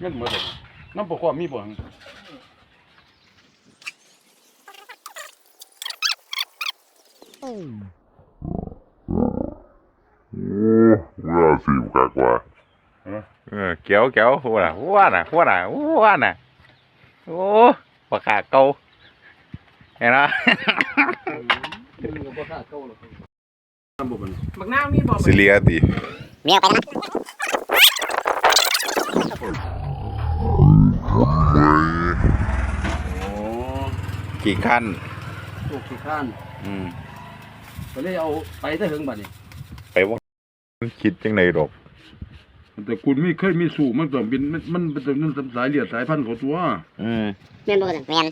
เงินหมดเลยน้ำปกความมีบ่ว่าสิบกากว่าเออเกี่ยวเกี่ยวหัวน่ะหัวน่ะหัวน่ะหัวน่ะโอ้ปากกาเก่าเห็นไหมน้ำบ่มันบักนาวมีบ่สิเลียติเมียไปนะ โอ้ กี่ขั้นลูกขี้ข้านอืมก็เลยเอาไปได้ถึงบัดนี้ไปว่าคิดจังไดดอกแต่คุณมีเคยมีสู่มันต้องเป็นมันมันเป็นนั่นสายเลือดสายพันธุ์ของตัว อืมเมียนบ่กันเมียน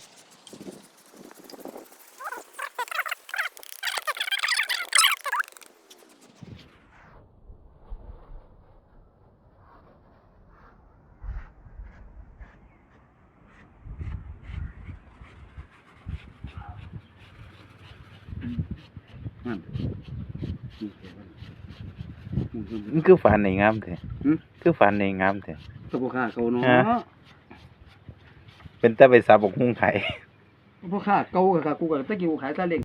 นั่นมันคือฝันในงามแท้หืมคือฝันในงามแท้ตะโพค่าเขาเนาะฮะเป็นแต่ไปสาบกหุ้งไข่พวกค่าเก่ากับกูกับตะกี้กูขายซาเล้ง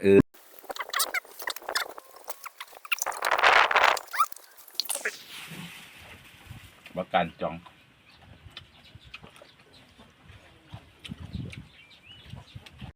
เออประกันจอง